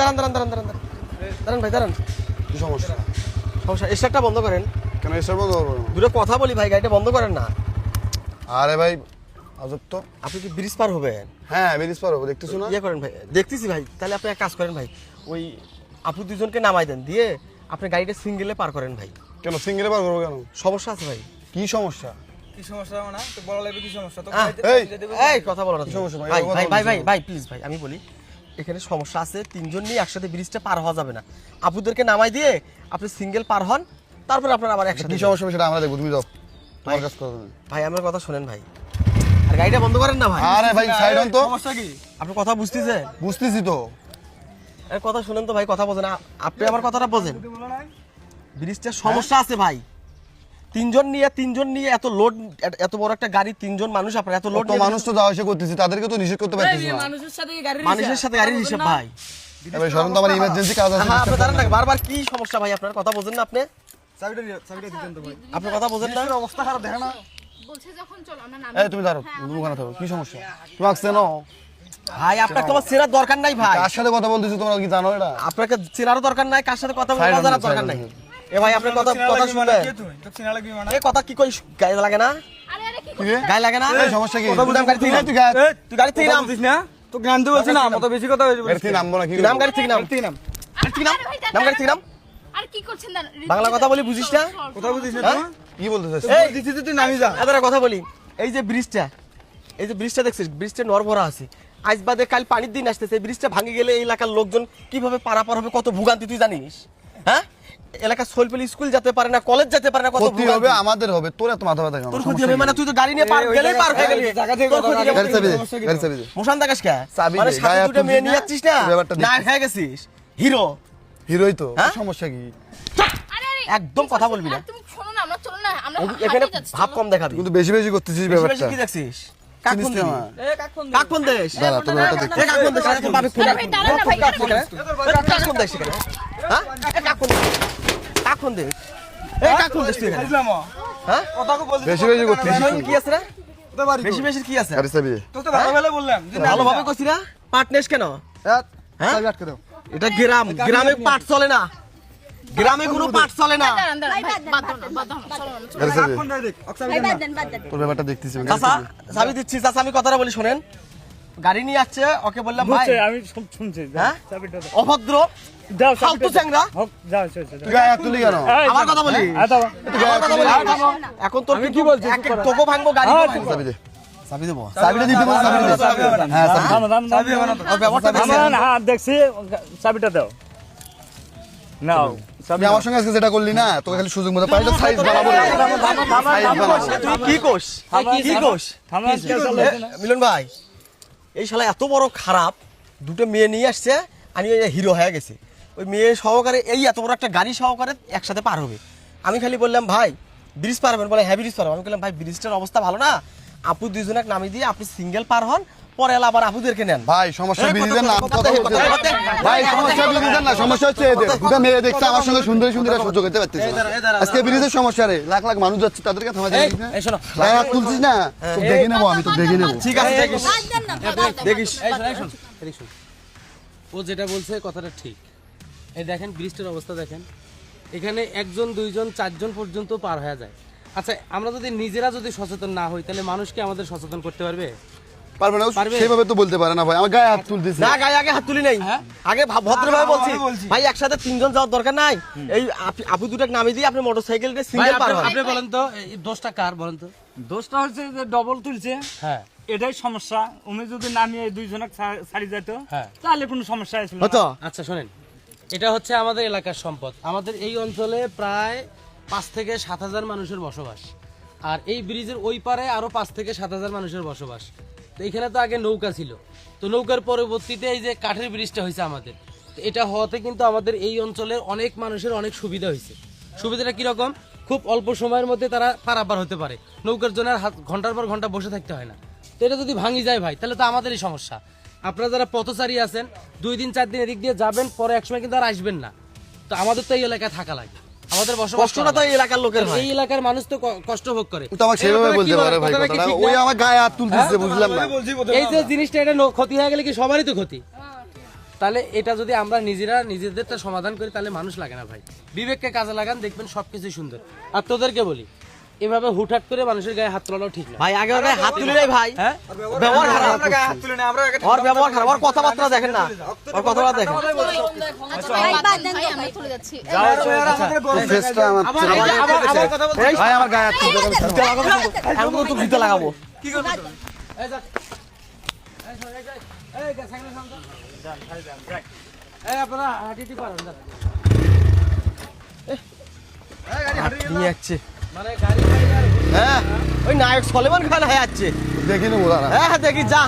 দাঁড়ান দাঁড়ান দাঁড়ান দাঁড়ান দাঁড়ান। দাঁড়ান ভাই দাঁড়ান। কি সমস্যা? সমস্যা স্টার্টটা বন্ধ করেন। কেন এসব বন্ধ করব দুটো কথা বলি ভাই গাড়িটা বন্ধ করেন না। আরে ভাই আজব তো। আপনি কি ব্রিজ পার হবেন? হ্যাঁ বেরিস পারব দেখতেছো না? ইয়ে করেন ভাই দেখতেছি ভাই তাহলে আপনি এক কাজ করেন ভাই ওই আপু দুজনকে নামাই দেন দিয়ে আপনি গাড়িটা সিঙ্গেলে পার করেন ভাই। কেন সিঙ্গেলে পার করব কেন? সমস্যা আছে ভাই। কি সমস্যা? কি সমস্যা না? তো বড় লাগবে কি সমস্যা? তো এই, কথা বলো না সমস্যা ভাই? ভাই। ভাই প্লিজ ভাই আমি বলি এখানে সমস্যা আছে তিনজন নিয়ে একসাথে ব্রিজটা পার হওয়া যাবে না। আপুদেরকে নামাই দিয়ে আপনি সিঙ্গেল পার হন তারপর আপনার আবার একসাথে কি সমস্যা সেটা আমরা দেখব তুমি যাও। তোমার কাজ করো ভাই আমার কথা শুনেন ভাই। আর গাড়িটা বন্ধ করেন না ভাই। আরে ভাই সাইড অন তো। সমস্যা কি? আপনি কথা বুঝতেছেন বুঝতেছি তো। আরে কথা শুনেন তো ভাই কথা বোঝেন। আপনি আমার কথাটা বোঝেন। ব্রিজটার সমস্যা আছে ভাই। তিনজন নিয়ে তিনজন নিয়ে এত লোড এত বড় একটা গাড়ি তিনজন মানুষ আপনার এত লোড মানুষ তো যাওয়া আসা করতেছি তাদেরকে তো নিষেধ করতে পারতেছি না। মানুষের সাথে গাড়ির মানুষের সাথে গাড়ির হিসাব ভাই। এবার সরম তো আমার ইমার্জেন্সি কাজ আছে। হ্যাঁ আপনি জানেন না বারবার কি সমস্যা ভাই? আপনার কথা বোঝেন না আপনি। চাবিটা দিয়ে- চাবিটা দিতেন তো ভাই। আপনার কথা বোঝেন না। অবস্থা খারাপ দেখে না। বলছে যখন চলো আমরা এই তুমি দাঁড়ো তুমি ওখানে থাকো কি সমস্যা? তুমি আসছে না ভাই আপনার তোমার চেনার দরকার নাই ভাই। কার সাথে কথা বলতেছি তোমরা কি জানো এটা? আপনাকে চেনারও দরকার নাই কার সাথে কথা বলার জানার দরকার নাই। এ ভাই আপনার কথা কথা মানে এ কথা কি কই গায়ে লাগে না? আরে আরে কি কি? রে? গায়ে লাগে না? সমস্যা কি? কথা বুঝলাম, গাড়ি থেকে নাম। তুই গায়ে- তুই গাড়ি থেকে নাম। না? তো জ্ঞান তো বলছি না মতো বেশি কথা থেকে নামবো কি নাম গাড়ি থেকে নাম। থেকে নাম। নাম? নাম গাড়ি থেকে নাম? আর কি করছেন? বাংলা কথা বলি বুঝিস না? কথা বুঝিস না? কি বলতে চাচ্ছিস এই দিছি তুই নামি যা। এবার কথা বলি। এই যে ব্রিজটা এই যে ব্রিজটা দেখছিস? ব্রিজটা নরভরা আছে। আজ বাদে কাল পানির দিন আসতেছে। এই ব্রিজটা ভাঙে গেলে এই এলাকার লোকজন কীভাবে পারাপার হবে? কত ভোগান্তি তুই জানিস? হ্যাঁ? এলাকার সোলপেলি স্কুল যেতে পারে না কলেজ যেতে পারে না কত ক্ষতি হবে আমাদের হবে তোর এত মাথা ব্যথা কেন তোর ক্ষতি হবে মানে তুই তো গাড়ি নিয়ে পার গেলেই পার হয়ে গেলি জায়গা থেকে তোর ক্ষতি হবে। গাড়ি চাবি সমস্যা গাড়ি চাবি মোশান দেখাস কে চাবি মানে সাথে দুটো মেয়ে নিয়ে যাচ্ছিস না না হয়ে গেছিস হিরো হিরোই তো হ্যাঁ? সমস্যা কি একদম কথা বলবি না। তুমি শোনো না আমরা চলো না আমরা এখানে ভাব কম দেখাবি কিন্তু বেশি বেশি করতেছিস বেশি বেশি ব্যাপারটা কি দেখছিস দেশ ব্যাপারটা দেশ দেশ? হ্যাঁ? কোন দেশ তুই হ্যাঁ? কথা কো বলছিস বেশি বেশি কি আছে রে? বেশি বেশি কি আছে? চাবি দে তো তো ভালো ভালো বললাম ভালোভাবে না? কেন? হ্যাঁ? চাবি আটকে দাও এটা গ্রাম গ্রামে পাট চলে না গ্রামে কোনো পাট চলে না দাঁড়ান দাঁড়ান বাদ দাও বাদ দাও চলো চলো। গাড়ি চাবি দেখ অক্সাইড দেন, বাদ দেন। তোর ব্যাপারটা দেখতেছি চাচা। চাবি দিচ্ছি চাচা আমি কথাটা বলি শোনেন গাড়ি নিয়ে আসছে ওকে বললাম ভাই আমি সব শুনছি হ্যাঁ? অভদ্র ফালতু চ্যাংরা। যাও, গায়ে তুলি কেন? আমার কথা বলি হ্যাঁ, দাও। আমার কথা বলি এখন তোর কি বলছিস তোকে ভাঙবো গাড়ি হ্যাঁ, ভাঙবো। চাবিটা। হ্যাঁ দাও। নাও চাবি আমার সঙ্গে আজকে যেটা করলি না তোকে খালি সুযোগ মতো সাইজ বাড়াবো কি কোষ কি কোষ? মিলন ভাই এই শালা এত বড় খারাপ, দুটো মেয়ে নিয়ে আসছে, আমি ওই হিরো হয়ে গেছি। ওই মেয়ে সহকারে, এই এত বড় একটা গাড়ি সহকারে একসাথে পার হবে। আমি খালি বললাম, ভাই ব্রিজ পারবেন? বলে হ্যাঁ ব্রিজ পারব। আমি বললাম, ভাই ব্রিজটার অবস্থা ভালো না? আপু দুইজনকে নামিয়ে দিয়ে আপনি সিঙ্গেল পার হন পরে এলা আবার আপুদেরকে নেন। ভাই সমস্যা এই, নাম বলতে কথা বলতে। ভাই সমস্যা বিরিজের না সমস্যা হচ্ছে এদের। দুটা মেয়ে দেখছে আমার সঙ্গে সুন্দর সুন্দর সহ্য করতে পারতেছে এই এই আজকে ব্রিজের সমস্যা রে লাখ লাখ মানুষ যাচ্ছে তাদেরকে থামা না। এই শোনো। গায়ে হাত তুলছিস না? তো দেখে নেব আমি তো দেখে নেব। ঠিক আছে দেখিস। দেন না, দেন। দেখিস। এই শোন, এই শোন, এদিক শোন। ও যেটা বলছে কথাটা ঠিক। এই দেখেন ব্রিজটার অবস্থা দেখেন। এখানে একজন দুইজন চারজন পর্যন্ত পার হয়ে যায়। আচ্ছা আমরা যদি নিজেরা যদি সচেতন না হই তাহলে মানুষকে আমাদের সচেতন করতে পারবে? পারবে না তো বলতে পারে না ভাই। আমার গায়ে হাত তুলতেছে। না গায়ে আগে হাত তুলি নাই। আগে ভদ্রভাবে বলছি। ভাই একসাথে তিনজন যাওয়ার দরকার নাই। এই আপু দুটাকে নামিয়ে দিয়ে আপনি মোটরসাইকেল ভাই সিঙ্গেল পার আপনি- আপনি বলেন তো দোষটা কার বলেন তো? দোষটা হচ্ছে যে ডবল তুলছে। হ্যাঁ। এটাই সমস্যা। উনি যদি নামিয়ে ছাড়ি যেত হ্যাঁ। তাহলে কোনো সমস্যা ছিল না। আচ্ছা শোনেন। এটা হচ্ছে আমাদের এলাকার সম্পদ। আমাদের এই অঞ্চলে প্রায় পাঁচ থেকে সাত হাজার মানুষের বসবাস। আর এই ব্রিজের ওই পারে আরও পাঁচ থেকে সাত হাজার মানুষের বসবাস। তো এখানে তো আগে নৌকা ছিল। তো নৌকার পরবর্তীতে এই যে কাঠের ব্রিজটা হয়েছে আমাদের এটা হওয়াতে কিন্তু আমাদের এই অঞ্চলের অনেক মানুষের অনেক সুবিধা হয়েছে। সুবিধাটা কীরকম? খুব অল্প সময়ের মধ্যে তারা পারাপার হতে পারে। নৌকার জন্য ঘণ্টার পর ঘণ্টা বসে থাকতে হয় না। তো এটা যদি ভাঙি যায় ভাই, তাহলে তো আমাদেরই সমস্যা। আপনারা যারা পথচারী আছেন, দুই দিন, চার দিন এদিক দিয়ে যাবেন, পরে একসময় কিন্তু আর আসবেন না। তো আমাদের তো এই এলাকায় থাকা লাগে। আমাদের কষ্টটা তো এলাকার লোকের হয় এই এলাকার মানুষ তো কষ্ট ভোগ করে। তো আমাকে সেভাবে বলতে পারে ভাই কথাটা। কি কথাটা ঠিক ওই আমার গায়ে হাত তুলতেছে বুঝলাম না। এই যে জিনিসটা এটা ক্ষতি হয়ে গেলে কি সবারই তো ক্ষতি? তাহলে এটা যদি আমরা নিজেরা নিজেদেরটা সমাধান করি তাহলে মানুষ লাগে না ভাই। বিবেককে কাজে লাগান দেখবেন সবকিছু সুন্দর। আর তোদেরকে বলি এভাবে হুটহাট করে মানুষের গায়ে হাত তোলাটাও ঠিক না ভাই আগে ওর গায়ে হাত তুলে নেই ভাই হ্যাঁ ব্যবহার খারাপ আমরা গায়ে হাত তুলে না, আমরা একটা- ওর ব্যবহার খারাপ ওর কথাবার্তা দেখেন না ওর কথাবার্তা দেখেন আচ্ছা ভাই যাচ্ছি আমার আবার এই যে আবার আবার কথা বলতে এই, ভাই আমার গায়ে হাত। আমি তো লাগাবো এই যা। এই এই যা। এই গা, সাইকেলে সামনে যান। এই আপনারা পারেন যান। যাচ্ছে মানে গাড়ি আর হ্যাঁ। ওই নায়ক সলেমান খান হ্যাঁ যাচ্ছে। দেখি না। হ্যাঁ হ্যাঁ দেখি যা।